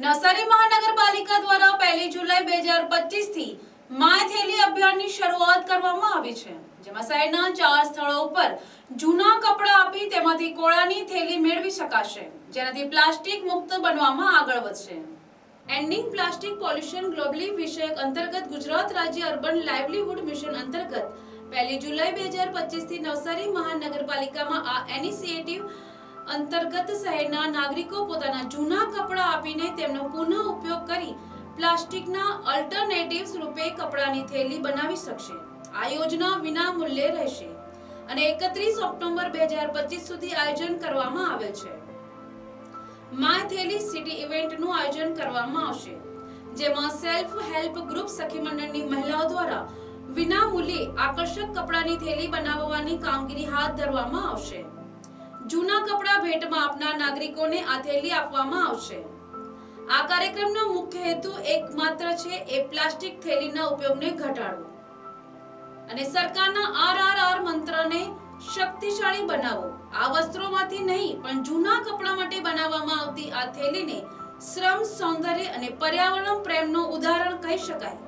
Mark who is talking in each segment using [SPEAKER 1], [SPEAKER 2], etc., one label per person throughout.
[SPEAKER 1] નવસારી મહાનગરપાલિકા દ્વારા પહેલી જુલાઈ બે હજાર પચીસથી માય થેલી અભિયાનની શરૂઆત કરવામાં આવી છે, જેમાં શહેરના ચાર સ્થળો ઉપર જૂના કપડાં આપી તેમાંથી કોળાની થેલી મેળવી શકાશે, જેનાથી પ્લાસ્ટિક મુક્ત બનવામાં આગળ વધશે. એન્ડિંગ પ્લાસ્ટિક પોલ્યુશન ગ્લોબલી વિષયક અંતર્ગત ગુજરાત રાજ્ય અર્બન લાઇવલીહુડ મિશન અંતર્ગત પહેલી જુલાઈ બે હજાર પચીસથી નવસારી મહાનગરપાલિકામાં આ ઇનિશિયેટિવ અંતર્ગત શહેરના નાગરિકો પોતાના જૂના કપડાં આપીને તેમનો પુનઃ ઉપયોગ કરી પ્લાસ્ટિકના અલ્ટરનેટિવ્સ રૂપે કપડાની થેલી બનાવી શકશે. આ યોજના વિના મૂલ્યે રહેશે અને એકત્રીસ ઓક્ટોબર બે હજાર પચીસ સુધી આયોજન કરવામાં આવેલ છે. માય થેલી સિટી ઇવેન્ટનું આયોજન કરવામાં આવશે, જેમાં સેલ્ફ હેલ્પ ગ્રુપ સખી મંડળની મહિલાઓ દ્વારા વિના મૂલ્યે આકર્ષક કપડાની થેલી બનાવવાની કામગીરી હાથ ધરવામાં આવશે. જૂના કપડાં ભેટમાં આપનાર નાગરિકોને આ થેલી આપવામાં આવશે. આ કાર્યક્રમનો મુખ્ય હેતુ એકમાત્ર છે એ પ્લાસ્ટિક થેલીના ઉપયોગને ઘટાડવો. અને સરકારના આરઆરઆર મંત્રને શક્તિશાળી બનાવો. આ વસ્ત્રોમાંથી નહીં, પણ જૂના કપડા માટે બનાવવામાં આવતી આ થેલીને શ્રમ, સૌંદર્ય અને પર્યાવરણ પ્રેમનું ઉદાહરણ કહી શકાય.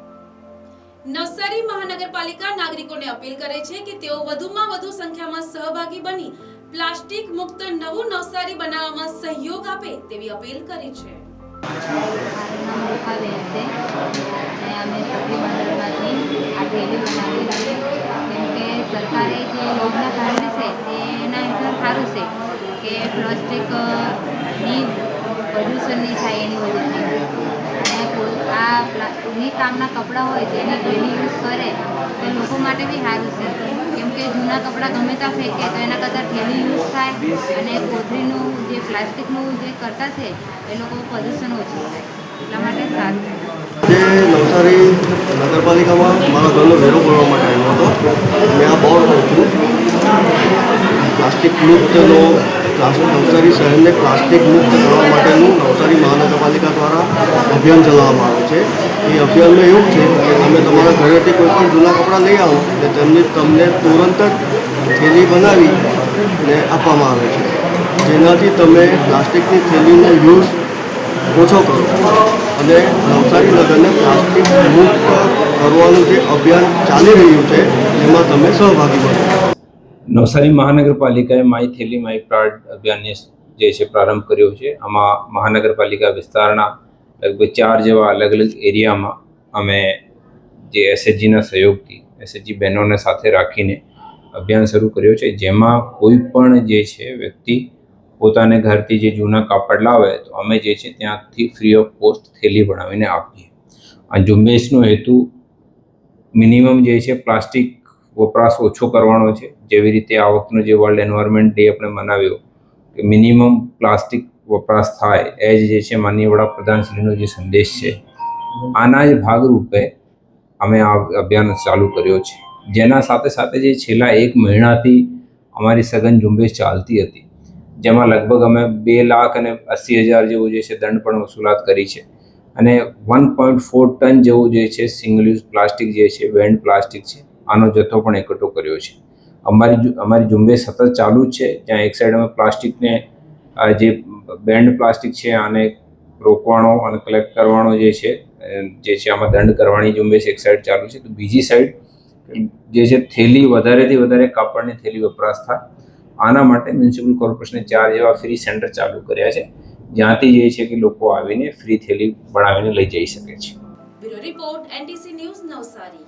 [SPEAKER 1] નવસારી મહાનગરપાલિકા નાગરિકોને અપીલ કરે છે કે તેઓ વધુમાં વધુ સંખ્યામાં સહભાગી બની પ્લાસ્ટિક મુક્ત નવું નવસારી બનાવવામાં સહયોગ આપે તેવી અપીલ કરી છે.
[SPEAKER 2] સરકારે જે યોજના કાઢી છે તેના હેઠળ સારું છે કે પ્લાસ્ટિક પ્રદૂષણ નહીં થાય એની વજહથી પ્લાસ્ટિકની કામના કપડાં હોય તેને ડેલી યુઝ કરે, તો લોકો માટે બી સારું છે. કેમ કે જૂના કપડાં ગમે ત્યાં ફેંકે, તો એના કરતાં થેલી યુઝ થાય અને કોથળીનું જે પ્લાસ્ટિકનું જે કરતા છે, એ લોકો પ્રદૂષણ ઓછું થાય. એટલા માટે સારું
[SPEAKER 3] નવસારી નગરપાલિકામાં મારા ઘરનો વેરો ભરવા માટે આવ્યો હતો, મેં આ બોર્ડ જોયું પ્લાસ્ટિક મુક્તનો નવસારી શહેરને પ્લાસ્ટિક મુક્ત કરવા માટેનું નવસારી મહાનગરપાલિકા દ્વારા અભિયાન ચલાવવામાં આવે છે. એ અભિયાનમાં એવું છે કે તમે તમારા ઘરેથી કોઈ પણ જૂના કપડાં લઈ આવો એટલે તેમની તમને તુરંત જ થેલી બનાવી ને આપવામાં આવે છે. જેનાથી તમે પ્લાસ્ટિકની થેલીનો યુઝ ઓછો કરો અને નવસારી નગરને પ્લાસ્ટિક મુક્ત કરવાનું જે અભિયાન ચાલી રહ્યું છે, એમાં તમે સહભાગી બનો.
[SPEAKER 4] નવસારી મહાનગરપાલિકાએ માય થેલી માય પ્લાન્ટ અભિયાનને જે છે પ્રારંભ કર્યો છે. આમાં મહાનગરપાલિકા વિસ્તારના લગભગ ચાર જેવા અલગ અલગ એરિયામાં અમે જે એસએચજીના સહયોગથી, એસએચજી બહેનોને સાથે રાખીને અભિયાન શરૂ કર્યો છે. જેમાં કોઈ પણ જે છે વ્યક્તિ પોતાને ઘરથી જે જૂના કાપડ લાવે તો અમે જે છે ત્યાંથી ફ્રી ઓફ કોસ્ટ થેલી બનાવીને આપીએ. આ ઝુંબેશનો હેતુ મિનિમમ જે છે પ્લાસ્ટિક વપરાશ ઓછો કરવાનો છે. જેવી રીતે આ વખતનો જે વર્લ્ડ એન્વાયરમેન્ટ ડે આપણે મનાવ્યો, કે મિનિમમ પ્લાસ્ટિક વપરાશ થાય, એ જ જે છે માનનીય વડાપ્રધાનશ્રીનો જે સંદેશ છે. આના જ ભાગરૂપે અમે આ અભિયાન ચાલુ કર્યો છે. જેના સાથે સાથે જે છેલ્લા એક મહિનાથી અમારી સઘન ઝુંબેશ ચાલતી હતી, જેમાં લગભગ અમે બે લાખ અને અસી હજાર જેવું જે છે દંડ પણ વસૂલાત કરી છે. અને વન પોઈન્ટ ફોર ટન જેવું જે છે સિંગલ યુઝ પ્લાસ્ટિક જે છે બેન્ડ પ્લાસ્ટિક છે આનો જથ્થો પણ એકઠો કર્યો છે. અમારી અમારી ઝુંબેશ સતત ચાલુ જ છે. જ્યાં એક સાઈડ અમે પ્લાસ્ટિકને જે બેન્ડ પ્લાસ્ટિક છે, આને રોકવાનો અને કલેક્ટ કરવાનો જે છે જે છે આમાં દંડ કરવાની ઝુંબેશ એક સાઈડ ચાલુ છે. તો બીજી સાઈડ જે છે થેલી, વધારેથી વધારે કાપડની થેલી વપરાશ થાય આના માટે મ્યુનિસિપલ કોર્પોરેશને ચાર જેવા ફ્રી સેન્ટર ચાલુ કર્યા છે. જ્યાંથી જે છે કે લોકો આવીને ફ્રી થેલી બનાવીને લઈ જઈ શકે છે.
[SPEAKER 1] Bureau report, NTC news Navsari.